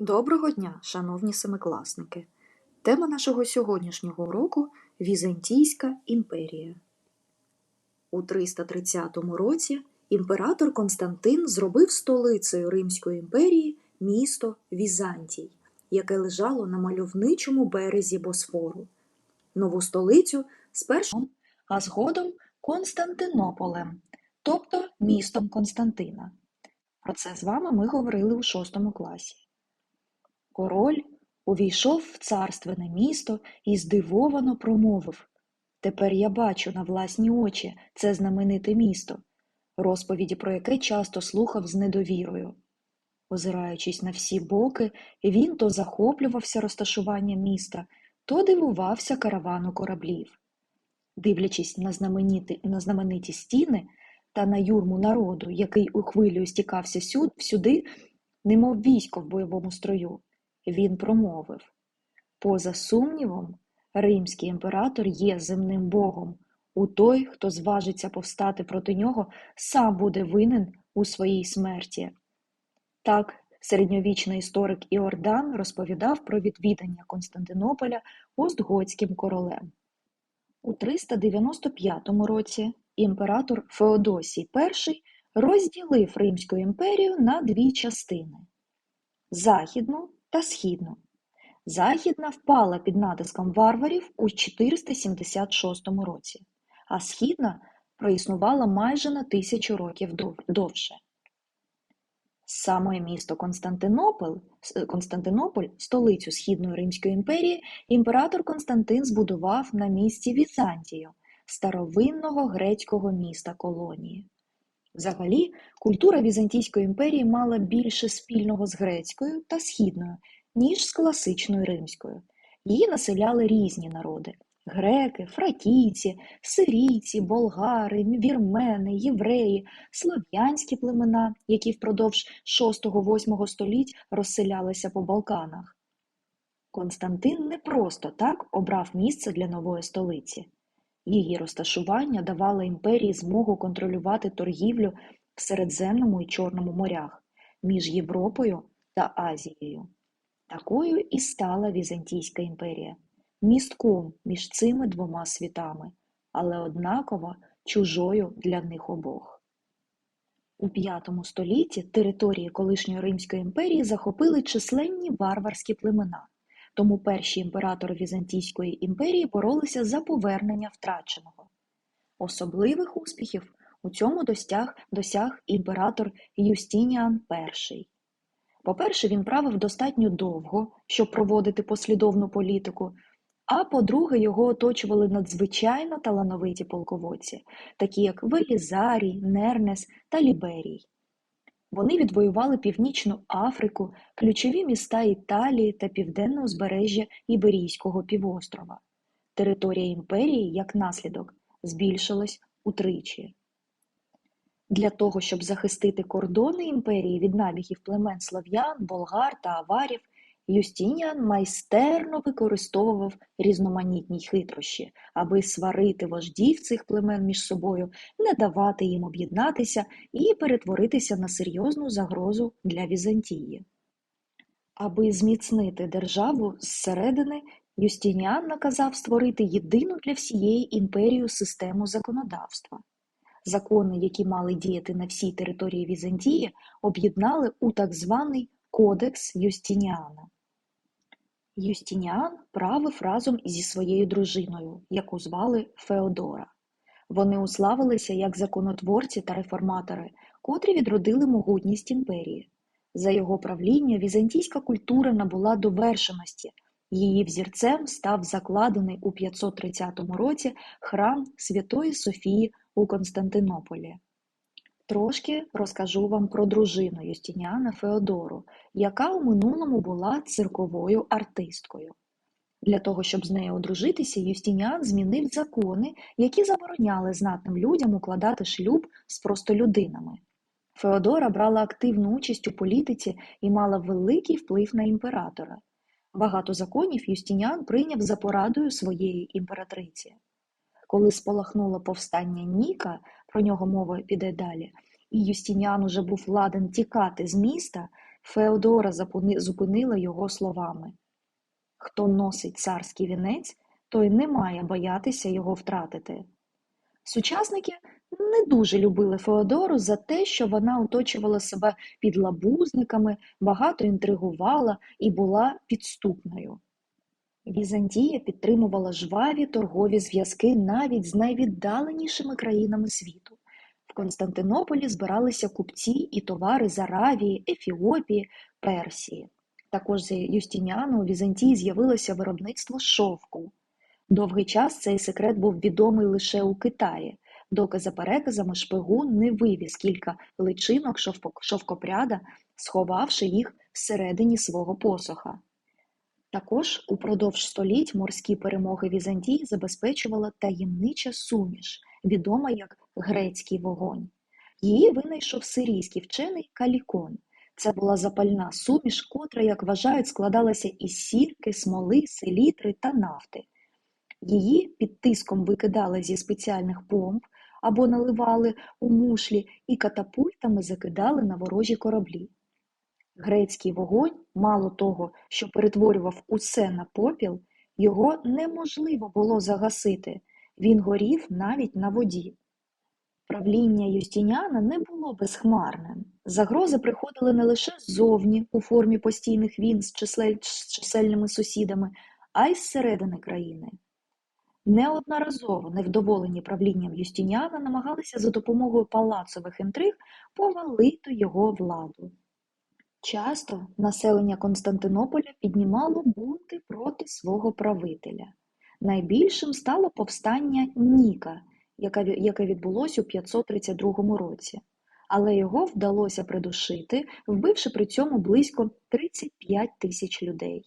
Доброго дня, шановні семикласники! Тема нашого сьогоднішнього уроку Візантійська імперія. У 330 році імператор Константин зробив столицею Римської імперії місто Візантій, яке лежало на мальовничому березі Босфору. Нову столицю спершу, а згодом Константинополем, тобто містом Константина. Про це з вами ми говорили у шостому класі. Король увійшов в царственне місто і здивовано промовив Тепер я бачу на власні очі це знамените місто, розповіді про яке часто слухав з недовірою. Озираючись на всі боки, він то захоплювався розташуванням міста, то дивувався каравану кораблів. Дивлячись на знамениті, на знамениті стіни та на юрму народу, який у хвилю стікався сюди, немов військо в бойовому строю, він промовив Поза сумнівом, римський імператор є земним богом. У той, хто зважиться повстати проти нього, сам буде винен у своїй смерті. Так, середньовічний історик Іордан розповідав про відвідання Константинополя Остготським королем. У 395 році імператор Феодосій І розділив Римську імперію на дві частини західну та східну. Західна впала під натиском варварів у 476 році, а східна проіснувала майже на тисячу років довше. Саме місто Константинополь, Константинополь, столицю Східної Римської імперії, імператор Константин збудував на місці Візантію, старовинного грецького міста колонії. Взагалі, культура Візантійської імперії мала більше спільного з грецькою та східною, ніж з класичною римською. Її населяли різні народи греки, фракійці, сирійці, болгари, вірмени, євреї, слов'янські племена, які впродовж 6-8 століть розселялися по Балканах. Константин не просто так обрав місце для нової столиці. Її розташування давало імперії змогу контролювати торгівлю в Середземному і Чорному морях між Європою та Азією. Такою і стала Візантійська імперія містком між цими двома світами, але однаково чужою для них обох. У V столітті території колишньої Римської імперії захопили численні варварські племена, тому перші імператори Візантійської імперії боролися за повернення втраченого. Особливих успіхів у цьому досяг, досяг імператор Юстініан І. По-перше, він правив достатньо довго, щоб проводити послідовну політику, а по-друге, його оточували надзвичайно талановиті полководці, такі як Велізарій, Нернес та Ліберій. Вони відвоювали Північну Африку, ключові міста Італії та південне узбережжя Іберійського півострова. Територія імперії, як наслідок, збільшилась утричі. Для того, щоб захистити кордони імперії від набігів племен слов'ян, болгар та аварів, Юстініан майстерно використовував різноманітні хитрощі, аби сварити вождів цих племен між собою, не давати їм об'єднатися і перетворитися на серйозну загрозу для Візантії. Аби зміцнити державу зсередини, Юстініан наказав створити єдину для всієї імперії систему законодавства. Закони, які мали діяти на всій території Візантії, об'єднали у так званий Кодекс Юстініана. Юстініан правив разом зі своєю дружиною, яку звали Феодора. Вони уславилися як законотворці та реформатори, котрі відродили могутність імперії. За його правління візантійська культура набула довершеності, її взірцем став закладений у 530 році храм Святої Софії у Константинополі. Трошки розкажу вам про дружину Юстініана Феодору, яка у минулому була цирковою артисткою. Для того, щоб з нею одружитися, Юстініан змінив закони, які забороняли знатним людям укладати шлюб з простолюдинами. Феодора брала активну участь у політиці і мала великий вплив на імператора. Багато законів Юстініан прийняв за порадою своєї імператриці. Коли спалахнуло повстання Ніка, про нього мова піде далі, і Юстініан уже був ладен тікати з міста, Феодора зупинила його словами: Хто носить царський вінець, той не має боятися його втратити. Сучасники не дуже любили Феодору за те, що вона оточувала себе підлабузниками, багато інтригувала і була підступною. Візантія підтримувала жваві торгові зв'язки навіть з найвіддаленішими країнами світу. В Константинополі збиралися купці і товари з Аравії, Ефіопії, Персії. Також за Юстініана у Візантії з'явилося виробництво шовку. Довгий час цей секрет був відомий лише у Китаї, доки за переказами шпигун не вивіз кілька личинок шовкопряда, сховавши їх всередині свого посоха. Також упродовж століть морські перемоги Візантії забезпечувала таємнича суміш, відома як грецький вогонь. Її винайшов сирійський вчений Калікон. Це була запальна суміш, котра, як вважають, складалася із сірки, смоли, селітри та нафти. Її під тиском викидали зі спеціальних помп або наливали у мушлі і катапультами закидали на ворожі кораблі. Грецький вогонь, мало того, що перетворював усе на попіл, його неможливо було загасити, він горів навіть на воді. Правління Юстініана не було безхмарним. Загрози приходили не лише ззовні у формі постійних війн з числель- з чисельними сусідами, а й зсередини країни. Неодноразово невдоволені правлінням Юстініана намагалися за допомогою палацових інтриг повалити його владу. Часто населення Константинополя піднімало бунти проти свого правителя. Найбільшим стало повстання Ніка, яке відбулося у 532 році, але його вдалося придушити, вбивши при цьому близько 35 тисяч людей.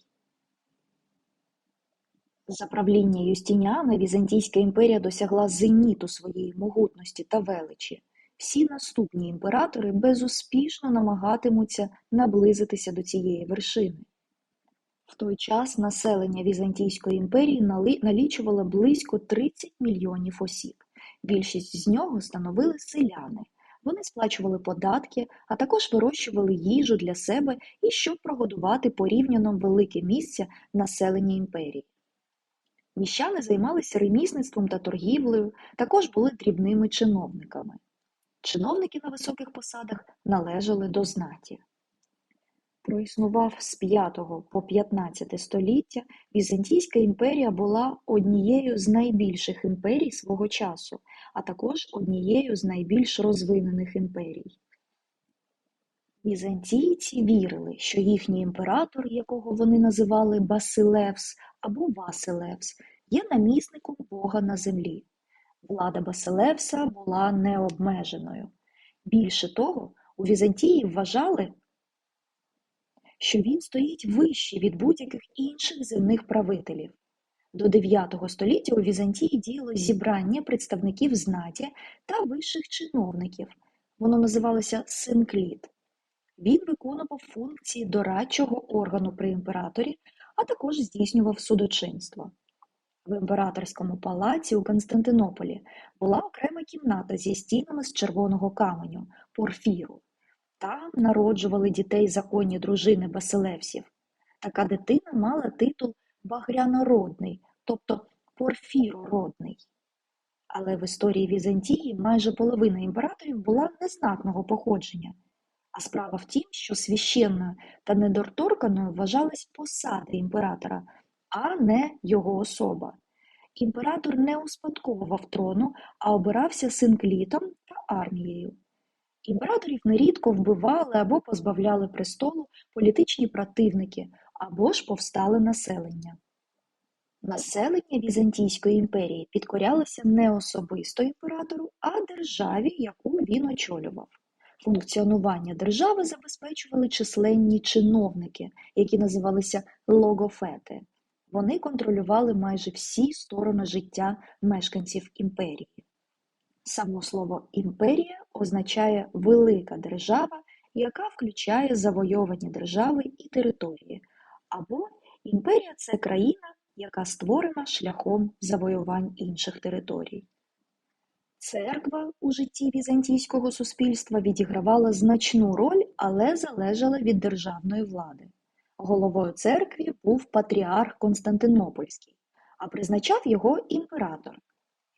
За правління Юстініана Візантійська імперія досягла зеніту своєї могутності та величі. Всі наступні імператори безуспішно намагатимуться наблизитися до цієї вершини. В той час населення Візантійської імперії налічувало близько 30 мільйонів осіб. Більшість з нього становили селяни. Вони сплачували податки, а також вирощували їжу для себе і щоб прогодувати порівняно велике місце населення імперії. Міщани займалися ремісництвом та торгівлею, також були дрібними чиновниками. Чиновники на високих посадах належали до знаті. Проіснував з 5 по 15 століття, Візантійська імперія була однією з найбільших імперій свого часу, а також однією з найбільш розвинених імперій. Візантійці вірили, що їхній імператор, якого вони називали Басилевс або Василевс, є намісником Бога на землі. Влада Басилевса була необмеженою. Більше того, у Візантії вважали, що він стоїть вище від будь-яких інших земних правителів. До 9 століття у Візантії діяло зібрання представників знаті та вищих чиновників. Воно називалося синкліт. Він виконував функції дорадчого органу при імператорі, а також здійснював судочинство. В імператорському палаці у Константинополі була окрема кімната зі стінами з червоного каменю порфіру. Там народжували дітей законні дружини Басилевсів. Така дитина мала титул багрянородний, тобто порфірородний. Але в історії Візантії майже половина імператорів була незнатного походження. А справа в тім, що священною та недоторканою вважалась посада імператора, а не його особа. Імператор не успадковував трону, а обирався синклітом та армією. Імператорів нерідко вбивали або позбавляли престолу політичні противники, або ж повстале населення. Населення Візантійської імперії підкорялося не особисто імператору, а державі, яку він очолював. Функціонування держави забезпечували численні чиновники, які називалися логофети. Вони контролювали майже всі сторони життя мешканців імперії. Само слово імперія означає велика держава, яка включає завойовані держави і території, або імперія це країна, яка створена шляхом завоювань інших територій. Церква у житті візантійського суспільства відігравала значну роль, але залежала від державної влади. Головою церкви був патріарх Константинопольський, а призначав його імператор.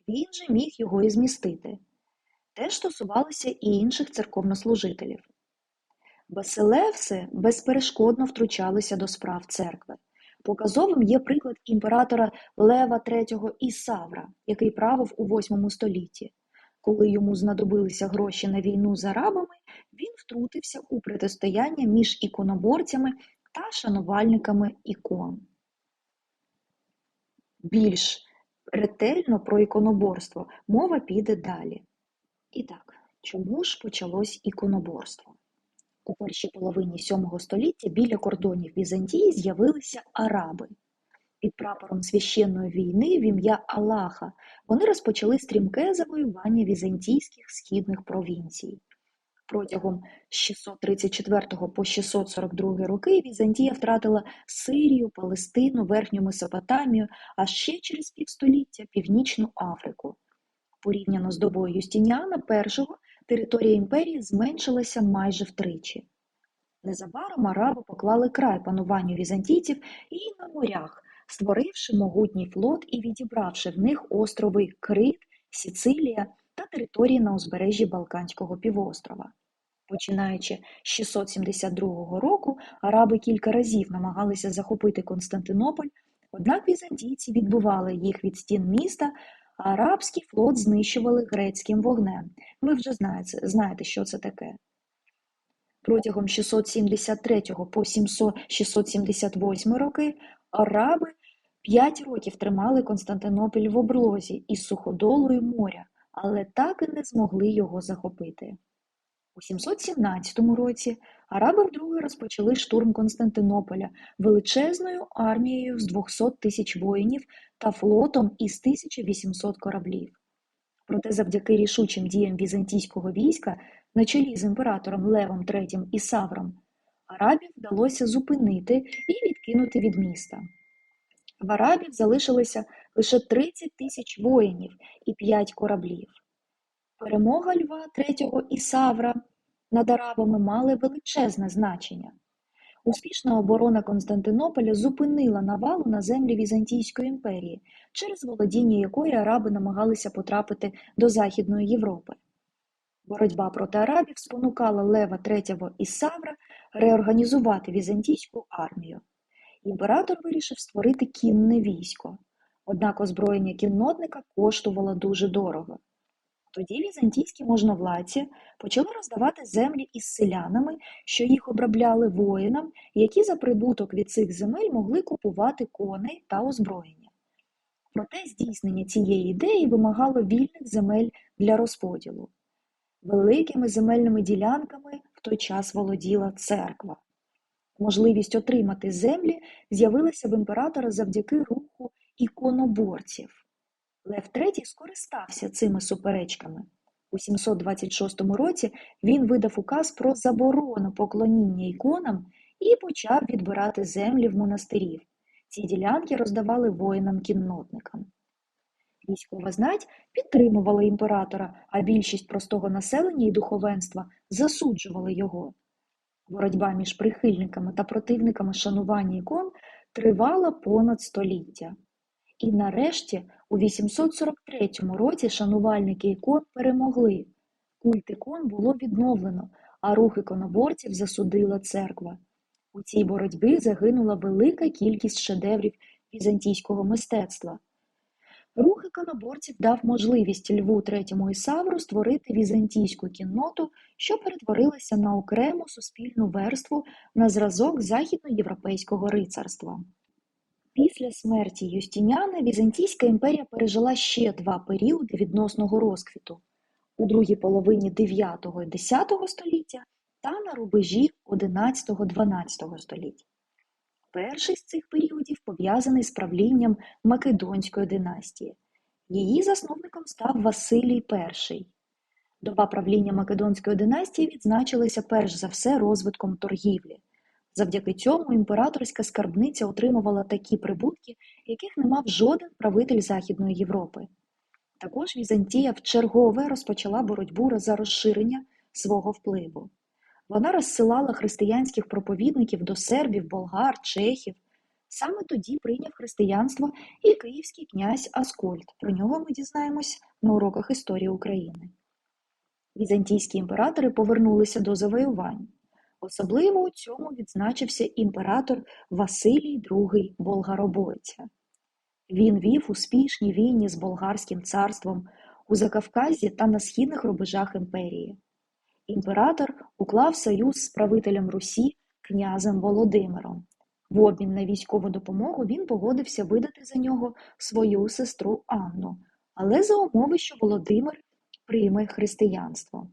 Він же міг його і змістити. Теж стосувалося і інших церковнослужителів. Басилевси безперешкодно втручалися до справ церкви. Показовим є приклад імператора Лева III Ісавра, який правив у VIII столітті. Коли йому знадобилися гроші на війну з арабами, він втрутився у протистояння між іконоборцями та шанувальниками ікон. Більш ретельно про іконоборство мова піде далі. І так, чому ж почалось іконоборство? У першій половині VII століття біля кордонів Візантії з'явилися араби. Під прапором священної війни в ім'я Аллаха вони розпочали стрімке завоювання візантійських східних провінцій. Протягом 634 по 642 роки Візантія втратила Сирію, Палестину, Верхню Месопотамію, а ще через півстоліття Північну Африку. Порівняно з добою Юстініана І, територія імперії зменшилася майже втричі. Незабаром араби поклали край пануванню візантійців і на морях, створивши могутній флот і відібравши в них острови Крит, Сіцилія території на узбережжі Балканського півострова. Починаючи з 672 року, араби кілька разів намагалися захопити Константинополь, однак візантійці відбивали їх від стін міста, а арабський флот знищували грецьким вогнем. Ви вже знаєте, що це таке. Протягом 673 по 678 роки араби п'ять років тримали Константинополь в облозі із суходолою моря, але так і не змогли його захопити. У 717 році араби вдруге розпочали штурм Константинополя величезною армією з 200 тисяч воїнів та флотом із 1800 кораблів. Проте завдяки рішучим діям візантійського війська на чолі з імператором Левом III і Савром арабів вдалося зупинити і відкинути від міста. В арабів залишилося лише 30 тисяч воїнів і 5 кораблів. Перемога Льва III і Савра над арабами мали величезне значення. Успішна оборона Константинополя зупинила навалу на землі Візантійської імперії, через володіння якої араби намагалися потрапити до Західної Європи. Боротьба проти арабів спонукала Лева III і Савра реорганізувати візантійську армію. Імператор вирішив створити кінне військо, однак озброєння кіннотника коштувало дуже дорого. Тоді візантійські можновладці почали роздавати землі із селянами, що їх обробляли воїнам, які за прибуток від цих земель могли купувати коней та озброєння. Проте здійснення цієї ідеї вимагало вільних земель для розподілу. Великими земельними ділянками в той час володіла церква. Можливість отримати землі з'явилася в імператора завдяки руху іконоборців. Лев III скористався цими суперечками. У 726 році він видав указ про заборону поклоніння іконам і почав відбирати землі в монастирів. Ці ділянки роздавали воїнам-кіннотникам. Військова знать підтримувала імператора, а більшість простого населення і духовенства засуджували його. Боротьба між прихильниками та противниками шанування ікон тривала понад століття. І нарешті у 843 році шанувальники ікон перемогли. Культ ікон було відновлено, а рух іконоборців засудила церква. У цій боротьбі загинула велика кількість шедеврів візантійського мистецтва. Рух іконоборців дав можливість Льву III Ісавру створити візантійську кінноту, що перетворилася на окрему суспільну верству на зразок західноєвропейського рицарства. Після смерті Юстініана Візантійська імперія пережила ще два періоди відносного розквіту у другій половині 9 і 10 століття та на рубежі 11-12 століття. Перший з цих періодів пов'язаний з правлінням Македонської династії. Її засновником став Василій І. Доба правління Македонської династії відзначилася перш за все розвитком торгівлі. Завдяки цьому імператорська скарбниця отримувала такі прибутки, яких не мав жоден правитель Західної Європи. Також Візантія вчергове розпочала боротьбу за розширення свого впливу. Вона розсилала християнських проповідників до сербів, болгар, чехів. Саме тоді прийняв християнство і київський князь Аскольд. Про нього ми дізнаємось на уроках історії України. Візантійські імператори повернулися до завоювань. Особливо у цьому відзначився імператор Василій II Болгаробойця. Він вів успішні війни з Болгарським царством у Закавказі та на східних рубежах імперії. Імператор уклав союз з правителем Русі князем Володимиром. В обмін на військову допомогу він погодився видати за нього свою сестру Анну, але за умови, що Володимир прийме християнство.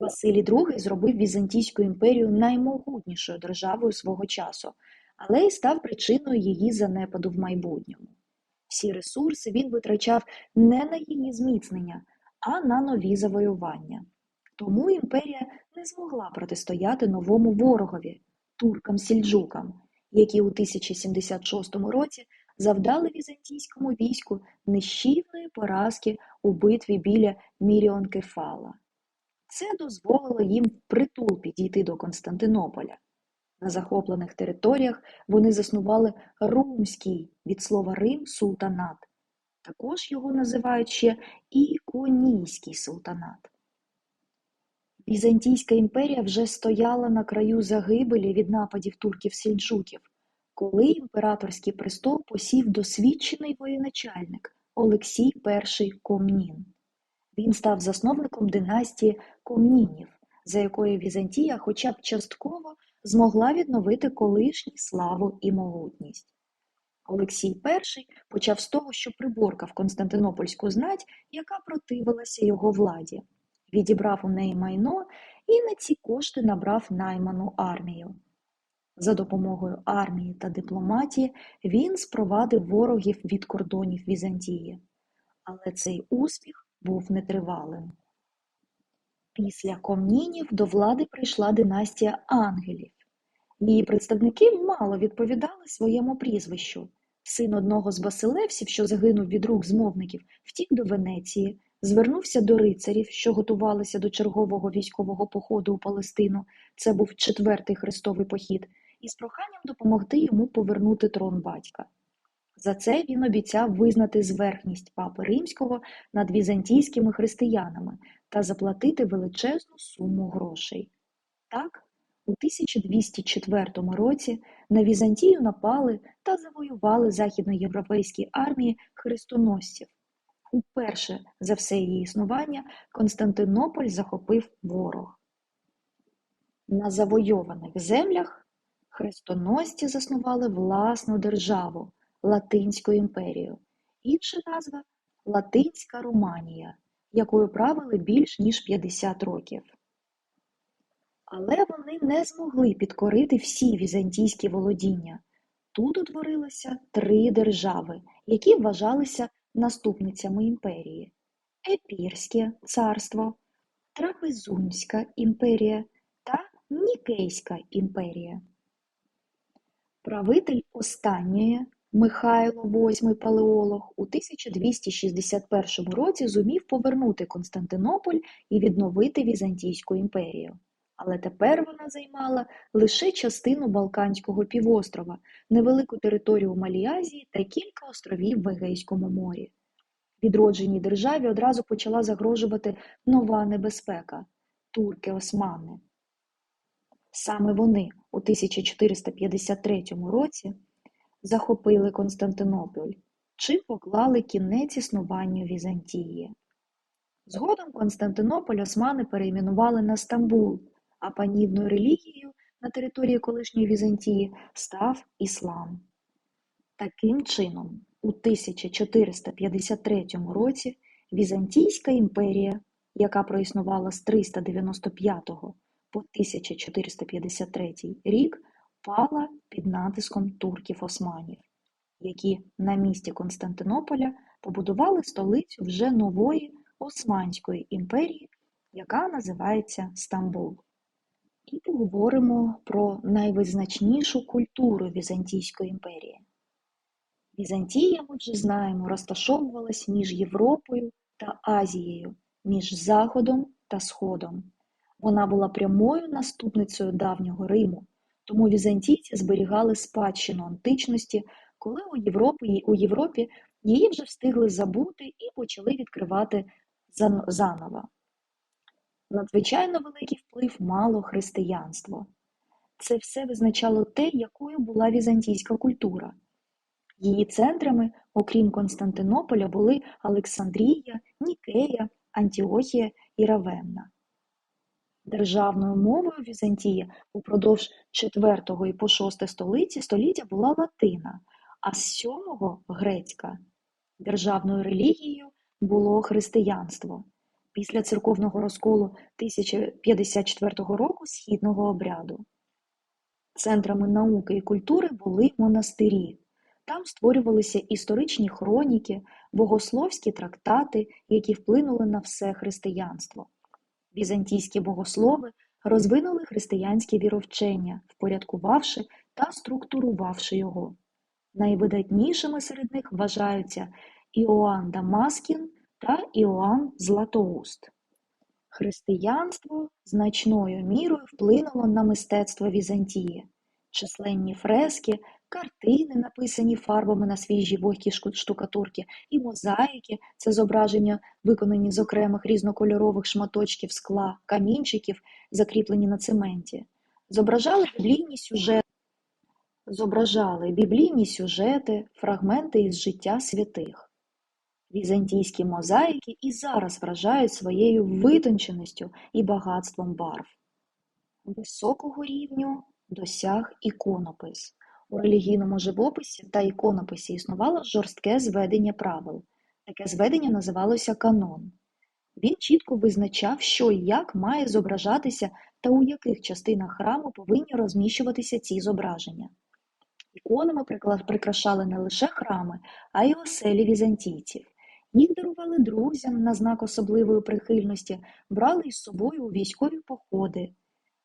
Василій II зробив Візантійську імперію наймогутнішою державою свого часу, але й став причиною її занепаду в майбутньому. Всі ресурси він витрачав не на її зміцнення, а на нові завоювання. Тому імперія не змогла протистояти новому ворогові туркам-сільджукам, які у 1076 році завдали візантійському війську нищівної поразки у битві біля Міріонкефала. Це дозволило їм впритул підійти до Константинополя. На захоплених територіях вони заснували Румський від слова Рим султанат. Також його називають ще Іконійський султанат. Візантійська імперія вже стояла на краю загибелі від нападів турків-сельджуків, коли імператорський престол посів досвідчений воєначальник Олексій І Комнін. Він став засновником династії Комнінів, за якою Візантія хоча б частково змогла відновити колишню славу і могутність. Олексій І почав з того, що приборкав Константинопольську знать, яка противилася його владі, відібрав у неї майно і на ці кошти набрав найману армію. За допомогою армії та дипломатії він спровадив ворогів від кордонів Візантії, але цей успіх був нетривалим. Після комнінів до влади прийшла династія ангелів. Її представники мало відповідали своєму прізвищу. Син одного з басилевсів, що загинув від рук змовників, втік до Венеції, звернувся до рицарів, що готувалися до чергового військового походу у Палестину. Це був четвертий хрестовий похід, із проханням допомогти йому повернути трон батька. За це він обіцяв визнати зверхність папи римського над візантійськими християнами та заплатити величезну суму грошей. Так, у 1204 році на Візантію напали та завоювали західноєвропейські армії хрестоносців. Уперше за все її існування Константинополь захопив ворог. На завойованих землях хрестоносці заснували власну державу Латинську імперію, інша назва Латинська Романія, якою правили більш ніж 50 років. Але вони не змогли підкорити всі візантійські володіння. Тут утворилося три держави, які вважалися наступницями імперії: Епірське царство, Трапезунська імперія та Нікейська імперія. Правитель останньої Михайло VIII Палеолог у 1261 році зумів повернути Константинополь і відновити Візантійську імперію. Але тепер вона займала лише частину Балканського півострова, невелику територію Малій Азії та кілька островів в Егейському морі. Відродженій державі одразу почала загрожувати нова небезпека турки-османи. Саме вони у 1453 році захопили Константинополь, чим поклали кінець існуванню Візантії. Згодом Константинополь османи перейменували на Стамбул, а панівною релігією на території колишньої Візантії став іслам. Таким чином, у 1453 році Візантійська імперія, яка проіснувала з 395 по 1453 рік, пала під натиском турків-османів, які на місці Константинополя побудували столицю вже нової Османської імперії, яка називається Стамбул. І поговоримо про найвизначнішу культуру Візантійської імперії. Візантія, ми вже знаємо, розташовувалась між Європою та Азією, між Заходом та Сходом. Вона була прямою наступницею давнього Риму, тому візантійці зберігали спадщину античності, коли у Європі, у Європі її вже встигли забути і почали відкривати заново. Надзвичайно великий вплив мало християнство. Це все визначало те, якою була візантійська культура. Її центрами, окрім Константинополя, були Олександрія, Нікея, Антіохія і Равенна. Державною мовою Візантії упродовж IV і по VI столітті століття була латина, а з VII – грецька. Державною релігією було християнство. Після церковного розколу 1054 року східного обряду. Центрами науки і культури були монастирі. Там створювалися історичні хроніки, богословські трактати, які вплинули на все християнство. Візантійські богослови розвинули християнське віровчення, впорядкувавши та структурувавши його. Найвидатнішими серед них вважаються Іоанн Дамаскін та Іоанн Златоуст. Християнство значною мірою вплинуло на мистецтво Візантії. Численні фрески, картини, написані фарбами на свіжій вогкій штукатурці, і мозаїки це зображення, виконані з окремих різнокольорових шматочків скла, камінчиків, закріплені на цементі, зображали біблійні сюжети, зображали біблійні сюжети, фрагменти із життя святих. Візантійські мозаїки і зараз вражають своєю витонченістю і багатством барв. Високого рівню досяг іконопис. У релігійному живописі та іконописі існувало жорстке зведення правил. Таке зведення називалося канон. Він чітко визначав, що і як має зображатися та у яких частинах храму повинні розміщуватися ці зображення. Іконами прикрашали не лише храми, а й оселі візантійців. Їх дарували друзям на знак особливої прихильності, брали із собою у військові походи.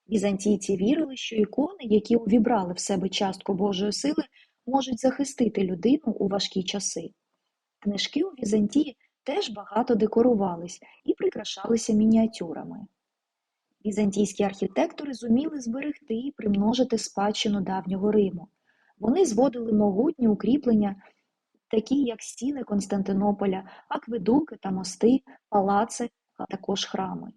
Візантійці вірили, що ікони, які увібрали в себе частку Божої сили, можуть захистити людину у важкі часи. Книжки у Візантії теж багато декорувались і прикрашалися мініатюрами. Візантійські архітектори зуміли зберегти і примножити спадщину давнього Риму. Вони зводили могутні укріплення такі як стіни Константинополя, акведуки та мости, палаци, а також храми.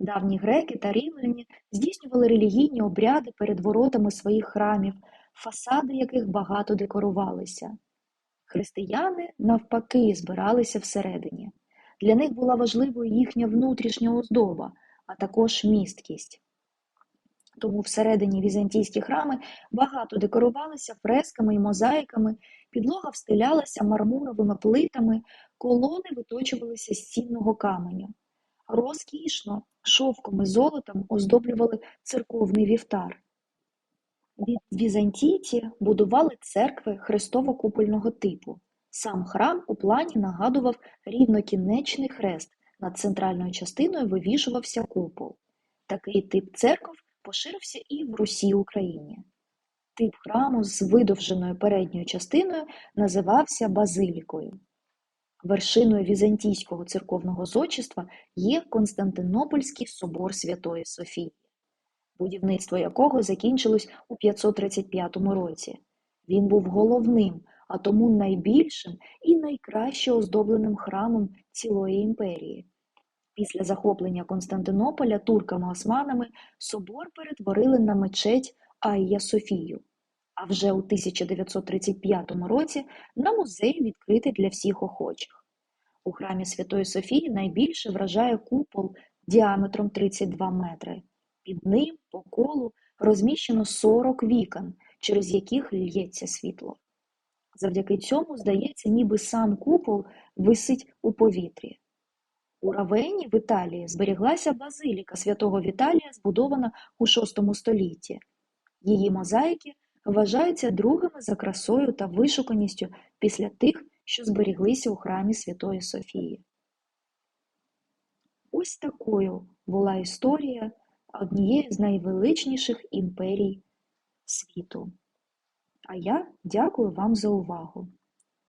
Давні греки та римляні здійснювали релігійні обряди перед воротами своїх храмів, фасади яких багато декорувалися. Християни, навпаки, збиралися всередині. Для них була важливою їхня внутрішня оздоба, а також місткість. Тому всередині візантійські храми багато декорувалися фресками і мозаїками, підлога встилялася мармуровими плитами, колони виточувалися з цінного каменю. Розкішно, шовком і золотом оздоблювали церковний вівтар. Візантійці будували церкви хрестово-купольного типу. Сам храм у плані нагадував рівнокінечний хрест, над центральною частиною вивішувався купол. Такий тип церков поширився і в Русі Україні. Тип храму з видовженою передньою частиною називався базилікою. Вершиною візантійського церковного зодчества є Константинопольський собор Святої Софії, будівництво якого закінчилось у 535 році. Він був головним, а тому найбільшим і найкраще оздобленим храмом цілої імперії. Після захоплення Константинополя турками-османами собор перетворили на мечеть Айя Софію, а вже у 1935 році на музей відкритий для всіх охочих. У храмі Святої Софії найбільше вражає купол діаметром 32 метри. Під ним по колу розміщено 40 вікон, через яких лється світло. Завдяки цьому, здається, ніби сам купол висить у повітрі. У Равені в Італії зберіглася базиліка святого Віталія, збудована у VI столітті. Її мозаїки вважаються другими за красою та вишуканістю після тих, що зберіглися у храмі Святої Софії. Ось такою була історія однієї з найвеличніших імперій світу. А я дякую вам за увагу.